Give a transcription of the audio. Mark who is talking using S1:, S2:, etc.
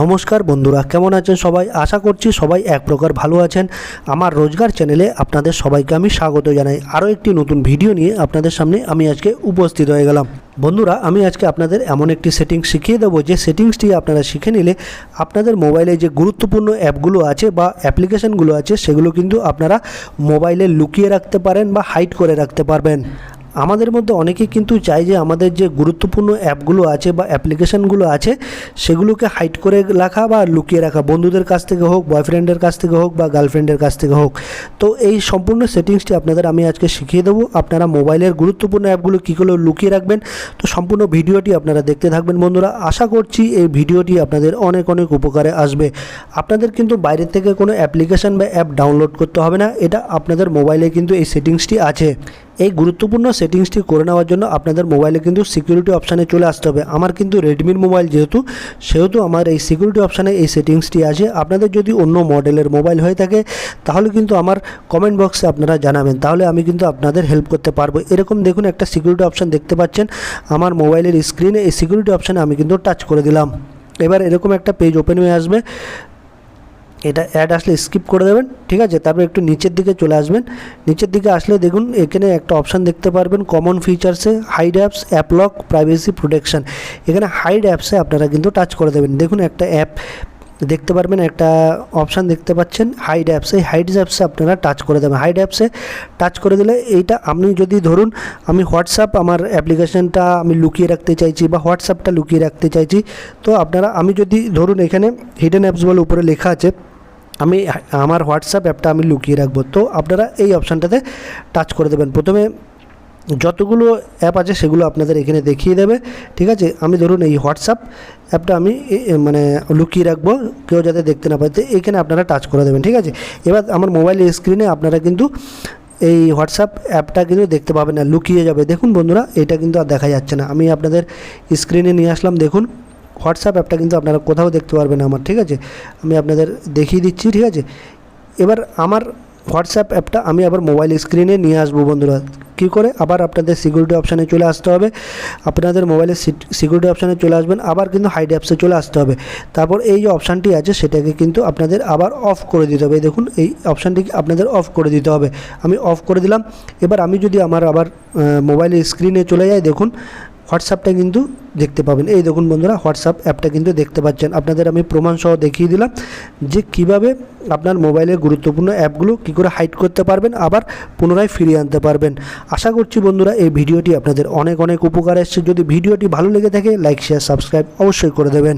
S1: নমস্কার বন্ধুরা, কেমন আছেন সবাই? আশা করছি সবাই এক প্রকার ভালো আছেন। আমার রোজগার চ্যানেলে আপনাদের সবাইকে আমি স্বাগত জানাই। আরও একটি নতুন ভিডিও নিয়ে আপনাদের সামনে আমি আজকে উপস্থিত হয়ে গেলাম। বন্ধুরা, আমি আজকে আপনাদের এমন একটি সেটিংস শিখিয়ে দেবো, যে সেটিংসটি আপনারা শিখে নিলে আপনাদের মোবাইলে যে গুরুত্বপূর্ণ অ্যাপগুলো আছে বা অ্যাপ্লিকেশনগুলো আছে, সেগুলো কিন্তু আপনারা মোবাইলে লুকিয়ে রাখতে পারেন বা হাইড করে রাখতে পারবেন। আমাদের মধ্যে অনেকেই কিন্তু চাই যে আমাদের যে গুরুত্বপূর্ণ অ্যাপগুলো আছে বা অ্যাপ্লিকেশনগুলো আছে, সেগুলোকে হাইড করে রাখা বা লুকিয়ে রাখা। বন্ধুদের কাছ থেকে হোক, বয়ফ্রেন্ডের কাছ থেকে হোক বা গার্লফ্রেন্ডের কাছ থেকে হোক। তো এই সম্পূর্ণ সেটিংসটি আপনাদের আমি আজকে শিখিয়ে দেবো। আপনারা মোবাইলের গুরুত্বপূর্ণ অ্যাপগুলো কী করে লুকিয়ে রাখবেন, তো সম্পূর্ণ ভিডিওটি আপনারা দেখতে থাকবেন বন্ধুরা। আশা করছি এই ভিডিওটি আপনাদের অনেক অনেক উপকারে আসবে। আপনাদের কিন্তু বাইরে থেকে কোনো অ্যাপ্লিকেশন বা অ্যাপ ডাউনলোড করতে হবে না। এটা আপনাদের মোবাইলে কিন্তু এই সেটিংসটি আছে। এই গুরুত্বপূর্ণ সেটিংসটি করে নেওয়ার জন্য আপনাদের মোবাইলে কিন্তু সিকিউরিটি অপশানে চলে আসতে হবে। আমার কিন্তু রেডমির মোবাইল যেহেতু, সেহেতু আমার এই সিকিউরিটি অপশানে এই সেটিংসটি আছে। আপনাদের যদি অন্য মডেলের মোবাইল হয়ে থাকে, তাহলে কিন্তু আমার কমেন্ট বক্সে আপনারা জানাবেন। তাহলে আমি কিন্তু আপনাদের হেল্প করতে পারব। এরকম দেখুন একটা সিকিউরিটি অপশান দেখতে পাচ্ছেন। আমার মোবাইলের স্ক্রিনে এই সিকিউরিটি অপশানে আমি কিন্তু টাচ করে দিলাম। এবার এরকম একটা পেজ ওপেন হয়ে আসবে। এটা অ্যাড আসলে স্কিপ করে দেবেন, ঠিক আছে? তারপর একটু নিচের দিকে চলে আসবেন। নিচের দিকে আসলে দেখুন, এখানে একটা অপশান দেখতে পারবেন common ফিচার্সে hide apps app lock privacy protection এখানে হাইড অ্যাপসে আপনারা কিন্তু টাচ করে দেবেন। দেখুন একটা অ্যাপ দেখতে পারবেন একটা অপশান দেখতে পাচ্ছেন হাইড অ্যাপস এই হাইড অ্যাপসে আপনারা টাচ করে দেবেন। হাইড অ্যাপসে টাচ করে দিলে এইটা আপনি যদি ধরুন, আমি হোয়াটসঅ্যাপ আমার অ্যাপ্লিকেশনটা আমি লুকিয়ে রাখতে চাইছি বা হোয়াটসঅ্যাপটা লুকিয়ে রাখতে চাইছি, তো আপনারা, আমি যদি ধরুন এখানে হিডেন অ্যাপস বলে উপরে লেখা আছে আমি, আমার হোয়াটসঅ্যাপ অ্যাপটা আমি লুকিয়ে রাখব। তো আপনারা এই অপশানটাতে টাচ করে দেবেন। প্রথমে যতগুলো অ্যাপ আছে সেগুলো আপনাদের এখানে দেখিয়ে দেবে। ঠিক আছে? আমি ধরুন এই হোয়াটসঅ্যাপ অ্যাপটা আমি মানে লুকিয়ে রাখব। কেউ যাতে দেখতে না পায়। তো এখানে আপনারা টাচ করে দেবেন। ঠিক আছে? এবার আমার মোবাইলের স্ক্রিনে আপনারা কিন্তু এই হোয়াটসঅ্যাপ অ্যাপটা কিন্তু দেখতে পাবেন না। লুকিয়ে যাবে। দেখুন বন্ধুরা, এটা কিন্তু আর দেখা যাচ্ছে না। আমি আপনাদের স্ক্রিনে নিয়ে আসলাম। দেখুন। হোয়াটসঅ্যাপ অ্যাপটা কিন্তু আপনারা কোথাও দেখতে পারবেন আমার, ঠিক আছে? আমি আপনাদের দেখিয়ে দিচ্ছি, ঠিক আছে? এবার আমার হোয়াটসঅ্যাপ অ্যাপটা আমি আবার মোবাইল স্ক্রিনে নিয়ে আসব বন্ধুরা। কী করে? আবার আপনাদের সিকিউরিটি অপশানে চলে আসতে হবে। আপনাদের মোবাইলের সিকিউরিটি অপশানে চলে আসবেন, আবার কিন্তু হাইড অ্যাপসে চলে আসতে হবে। তারপর এই যে অপশানটি আছে, সেটাকে কিন্তু আপনাদের আবার অফ করে দিতে হবে। দেখুন, এই অপশানটিকে আপনাদের অফ করে দিতে হবে। আমি অফ করে দিলাম। এবার আমি যদি আমার আবার মোবাইলের স্ক্রিনে চলে যাই, দেখুন হোয়াটসঅ্যাপটা কিন্তু দেখতে পাবেন। এই দেখুন বন্ধুরা, হোয়াটসঅ্যাপ অ্যাপটা কিন্তু দেখতে পাচ্ছেন। আপনাদের আমি প্রমাণসহ দেখিয়ে দিলাম যে কীভাবে আপনার মোবাইলের গুরুত্বপূর্ণ অ্যাপগুলো কী করে হাইড করতে পারবেন, আবার পুনরায় ফিরিয়ে আনতে পারবেন। আশা করছি বন্ধুরা, এই ভিডিওটি আপনাদের অনেক অনেক উপকার এসছে। যদি ভিডিওটি ভালো লেগে থাকে লাইক শেয়ার সাবস্ক্রাইব অবশ্যই করে দেবেন।